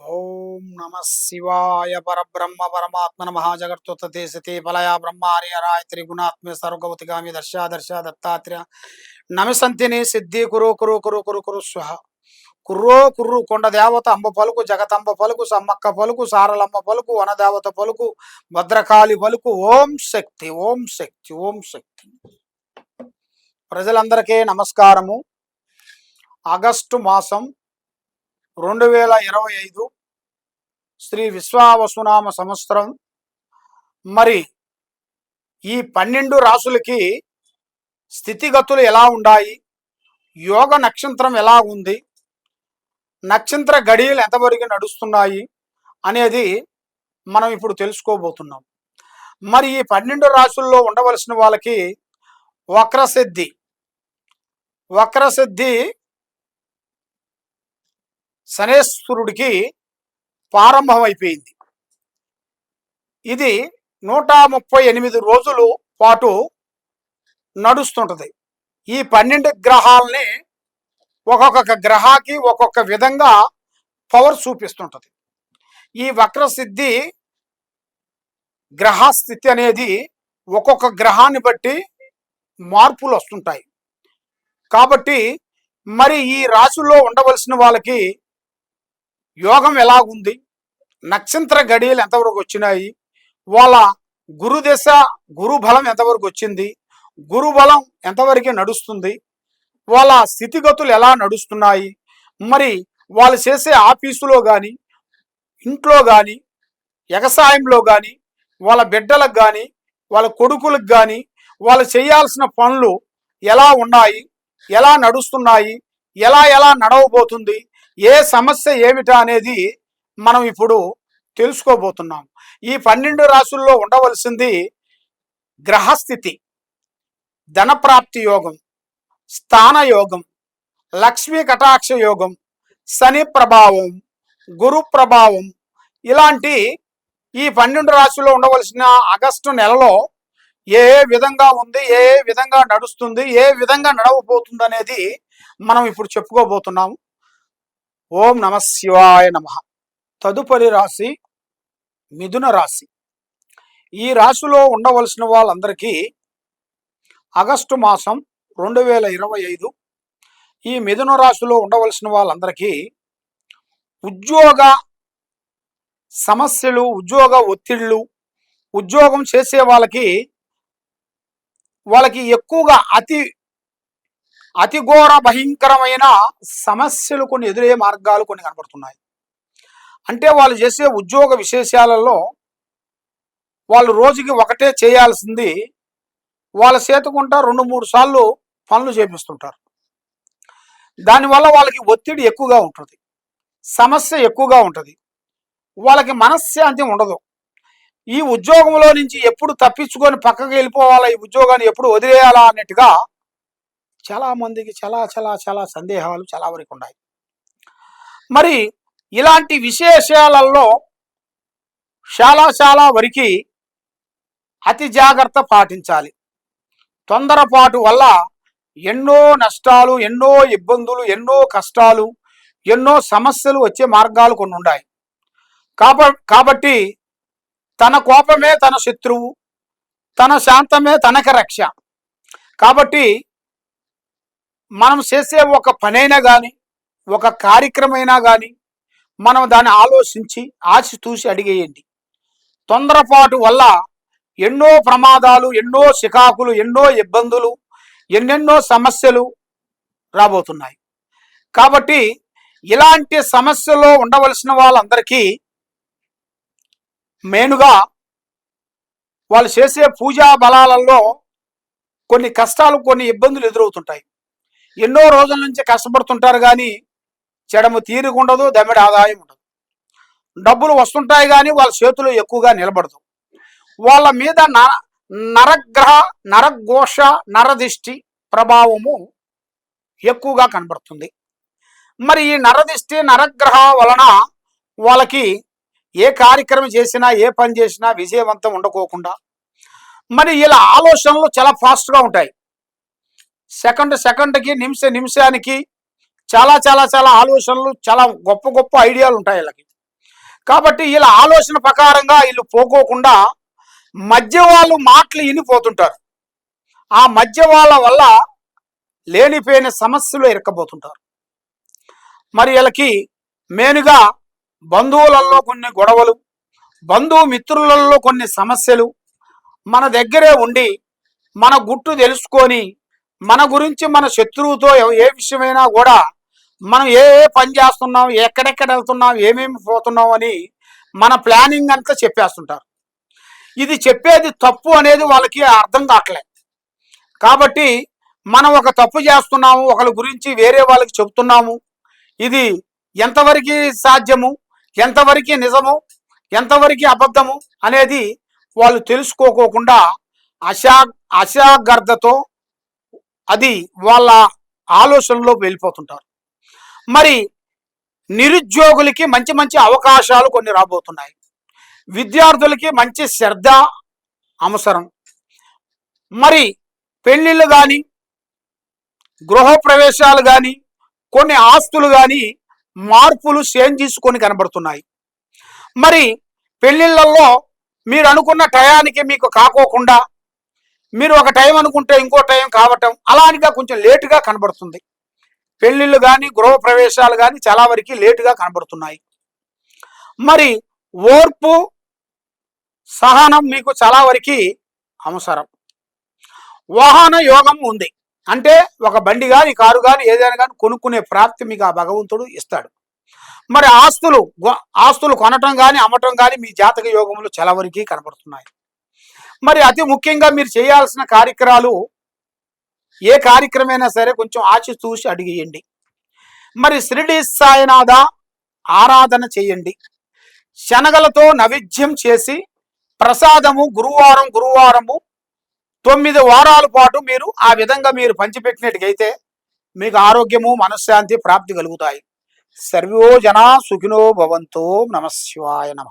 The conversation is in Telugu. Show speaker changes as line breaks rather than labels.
ఓం నమ శివాయ పరబ్రహ్మ పరమాత్మ నమ జగత్తుతే సతే ఫలయ బ్రహ్మారి హరాయ త్రిగుణాత్మ సర్వగవతిగామి దర్శా దర్శ దత్తాత్రేయ నమిసంతిని సిద్ధి కురు కురు కురు కురు కురు స్వహ కుర్రో కుర్రు కొండ దేవత అంబ పలుకు జగతంబ పలుకు సమ్మక్క పలుకు సారలమ్మ పలుకు వనదేవత పలుకు భద్రకాళి పలుకు ఓం శక్తి ఓం శక్తి ఓం శక్తి. ప్రజలందరికీ నమస్కారము. ఆగస్టు మాసం రెండు వేల ఇరవై ఐదు శ్రీ విశ్వావసునామ సంవత్సరం. మరి ఈ పన్నెండు రాసులకి స్థితిగతులు ఎలా ఉన్నాయి యోగ నక్షత్రం ఎలా ఉంది? నక్షత్ర గడియలు ఎంతవరకు నడుస్తున్నాయి? అనేది మనం ఇప్పుడు తెలుసుకోబోతున్నాం. మరి ఈ పన్నెండు రాసుల్లో ఉండవలసిన వాళ్ళకి వక్రసిద్ధి. వక్రసిద్ధి శనేశ్వరుడికి ప్రారంభమైపోయింది. ఇది నూట ముప్పై ఎనిమిది రోజులు పాటు నడుస్తుంటుంది. ఈ పన్నెండు గ్రహాలని ఒక్కొక్క గ్రహాకి ఒక్కొక్క విధంగా పవర్ చూపిస్తుంటుంది. ఈ వక్రసిద్ధి గ్రహస్థితి అనేది ఒక్కొక్క గ్రహాన్ని బట్టి మార్పులు వస్తుంటాయి. కాబట్టి మరి ఈ రాశుల్లో ఉండవలసిన వాళ్ళకి యోగం ఎలాగుంది నక్షత్ర గడియలు ఎంతవరకు వచ్చినాయి? వాళ్ళ గురుదశ గురు బలం ఎంతవరకు వచ్చింది? గురు బలం ఎంతవరకు నడుస్తుంది? వాళ్ళ స్థితిగతులు ఎలా నడుస్తున్నాయి? మరి వాళ్ళు చేసే ఆఫీసులో కానీ ఇంట్లో కానీ వ్యవసాయంలో కానీ వాళ్ళ బిడ్డలకు కానీ వాళ్ళ కొడుకులకు కానీ వాళ్ళు చేయాల్సిన పనులు ఎలా ఉన్నాయి? ఎలా నడుస్తున్నాయి? ఎలా ఎలా నడవబోతుంది? ఏ సమస్య ఏమిటా అనేది మనం ఇప్పుడు తెలుసుకోబోతున్నాం. ఈ పన్నెండు రాసుల్లో ఉండవలసింది గ్రహస్థితి ధనప్రాప్తి యోగం స్థాన యోగం లక్ష్మీ కటాక్ష యోగం శని ప్రభావం గురు ప్రభావం ఇలాంటి ఈ పన్నెండు రాశుల్లో ఉండవలసిన ఆగస్టు నెలలో ఏ ఏ విధంగా ఉంది ఏ ఏ విధంగా నడుస్తుంది ఏ విధంగా నడవబోతుంది అనేది మనం ఇప్పుడు చెప్పుకోబోతున్నాము ఓం నమ శివాయ నమ. తదుపరి రాశి మిథున రాశి. ఈ రాశిలో ఉండవలసిన వాళ్ళందరికీ ఆగస్టు మాసం రెండు వేల ఇరవై ఐదు ఈ మిథున రాశిలో ఉండవలసిన వాళ్ళందరికీ ఉద్యోగ సమస్యలు ఉద్యోగ ఒత్తిళ్ళు ఉద్యోగం చేసే వాళ్ళకి వాళ్ళకి ఎక్కువగా అతి అతి ఘోర భయంకరమైన సమస్యలు కొన్ని ఎదురయ్యే మార్గాలు కొన్ని కనబడుతున్నాయి. అంటే వాళ్ళు చేసే ఉద్యోగ విశేషాలలో వాళ్ళు రోజుకి ఒకటే చేయాల్సింది వాళ్ళ చేతుకుంటా రెండు మూడు సార్లు పనులు చేపిస్తుంటారు. దానివల్ల వాళ్ళకి ఒత్తిడి ఎక్కువగా ఉంటుంది. సమస్య ఎక్కువగా ఉంటుంది. వాళ్ళకి మనశ్శాంతి ఉండదు. ఈ ఉద్యోగంలో నుంచి ఎప్పుడు తప్పించుకొని పక్కకి వెళ్ళిపోవాలా? ఈ ఉద్యోగాన్ని ఎప్పుడు వదిలేయాలా? అన్నట్టుగా చాలా మందికి చాలా చాలా చాలా సందేహాలు చాలా వరకు ఉన్నాయి. మరి ఇలాంటి విశేషాలలో చాలా చాలా వరకు అతి జాగ్రత్త పాటించాలి. తొందరపాటు వల్ల ఎన్నో నష్టాలు ఎన్నో ఇబ్బందులు ఎన్నో కష్టాలు ఎన్నో సమస్యలు వచ్చే మార్గాలు కొన్ని ఉన్నాయి. కాబ కాబట్టి తన కోపమే తన శత్రువు తన శాంతమే తనక రక్ష. కాబట్టి మనం చేసే ఒక పనైనా కానీ ఒక కార్యక్రమైనా కానీ మనం దాన్ని ఆలోచించి ఆచి చూసి అడిగేయండి. తొందరపాటు వల్ల ఎన్నో ప్రమాదాలు ఎన్నో చికాకులు ఎన్నో ఇబ్బందులు ఎన్నెన్నో సమస్యలు రాబోతున్నాయి. కాబట్టి ఇలాంటి సమస్యలో ఉండవలసిన వాళ్ళందరికీ మెయిన్గా వాళ్ళు చేసే పూజా బలాలలో కొన్ని కష్టాలు కొన్ని ఇబ్బందులు ఎదురవుతుంటాయి. ఎన్నో రోజుల నుంచి కష్టపడుతుంటారు కానీ చెడము తీరుకుండదు దమ్మిడి ఆదాయం ఉండదు. డబ్బులు వస్తుంటాయి కానీ వాళ్ళ చేతులు ఎక్కువగా నిలబడదు. వాళ్ళ మీద నరగ్రహ నరఘోష నరదిష్టి ప్రభావము ఎక్కువగా కనబడుతుంది. మరి ఈ నరదిష్టి నరగ్రహ వలన వాళ్ళకి ఏ కార్యక్రమం చేసినా ఏ పని చేసినా విజయవంతం ఉండకోకుండా మరి ఇలా ఆలోచనలు చాలా ఫాస్ట్గా ఉంటాయి. సెకండ్ సెకండ్కి నిమిష నిమిషానికి చాలా చాలా చాలా ఆలోచనలు చాలా గొప్ప గొప్ప ఐడియాలు ఉంటాయి వీళ్ళకి. కాబట్టి వీళ్ళ ఆలోచన ప్రకారంగా వీళ్ళు పోకోకుండా మధ్య వాళ్ళు మాటలు వినిపోతుంటారు. ఆ మధ్య వాళ్ళ వల్ల లేనిపోయిన సమస్యలు ఇరక్కబోతుంటారు మరి వీళ్ళకి మెయిన్గా బంధువులలో కొన్ని గొడవలు బంధువు మిత్రులలో కొన్ని సమస్యలు మన దగ్గరే ఉండి మన గుట్టు తెలుసుకొని మన గురించి మన శత్రువుతో ఏ విషయమైనా కూడా మనం ఏ ఏ పని చేస్తున్నాం ఎక్కడెక్కడ వెళ్తున్నాం ఏమేమి పోతున్నాం అని మన ప్లానింగ్ అంతా చెప్పేస్తుంటారు. ఇది చెప్పేది తప్పు అనేది వాళ్ళకి అర్థం కావట్లేదు కాబట్టి మనం ఒక తప్పు చేస్తున్నాము ఒకరి గురించి వేరే వాళ్ళకి చెబుతున్నాము ఇది ఎంతవరకు సాధ్యము ఎంతవరకు నిజము ఎంతవరకు అబద్ధము అనేది వాళ్ళు తెలుసుకోకోకుండా అశా అశాగర్ధతో అది వాళ్ళ ఆలోచనలో వెళ్ళిపోతుంటారు. మరి నిరుద్యోగులకి మంచి మంచి అవకాశాలు కొన్ని రాబోతున్నాయి. విద్యార్థులకి మంచి శ్రద్ధ అవసరం. మరి పెళ్ళిళ్ళు కానీ గృహప్రవేశాలు కానీ కొన్ని ఆస్తులు కానీ మార్పులు చేంజ్ తీసుకొని కనబడుతున్నాయి. మరి పెళ్ళిళ్ళల్లో మీరు అనుకున్న టయానికి మీకు కాకోకుండా మీరు ఒక టైం అనుకుంటే ఇంకో టైం కావటం అలానిగా కొంచెం లేటుగా కనబడుతుంది. పెళ్ళిళ్ళు కానీ గృహప్రవేశాలు కానీ చాలా వరకు లేటుగా కనబడుతున్నాయి. మరి ఓర్పు సహనం మీకు చాలా వరకు అవసరం. వాహన యోగం ఉంది. అంటే ఒక బండి కానీ కారు కానీ ఏదైనా కానీ కొనుక్కునే ప్రాప్తి మీకు ఆ భగవంతుడు ఇస్తాడు. మరి ఆస్తులు ఆస్తులు కొనటం కానీ అమ్మటం కానీ మీ జాతక యోగంలో చాలా వరకు కనబడుతున్నాయి. మరి అతి ముఖ్యంగా మీరు చేయాల్సిన కార్యక్రమాలు ఏ కార్యక్రమైనా సరే కొంచెం ఆచి చూసి అడిగేయండి. మరి శిరిడి సాయినాథ ఆరాధన చేయండి. శనగలతో నైవేద్యం చేసి ప్రసాదము గురువారం గురువారము తొమ్మిది వారాల పాటు మీరు ఆ విధంగా మీరు పంచిపెట్టినట్టుగైతే మీకు ఆరోగ్యము మనశ్శాంతి ప్రాప్తి కలుగుతాయి. సర్వో జనా సుఖినో భవంతో నమశివాయ నమ.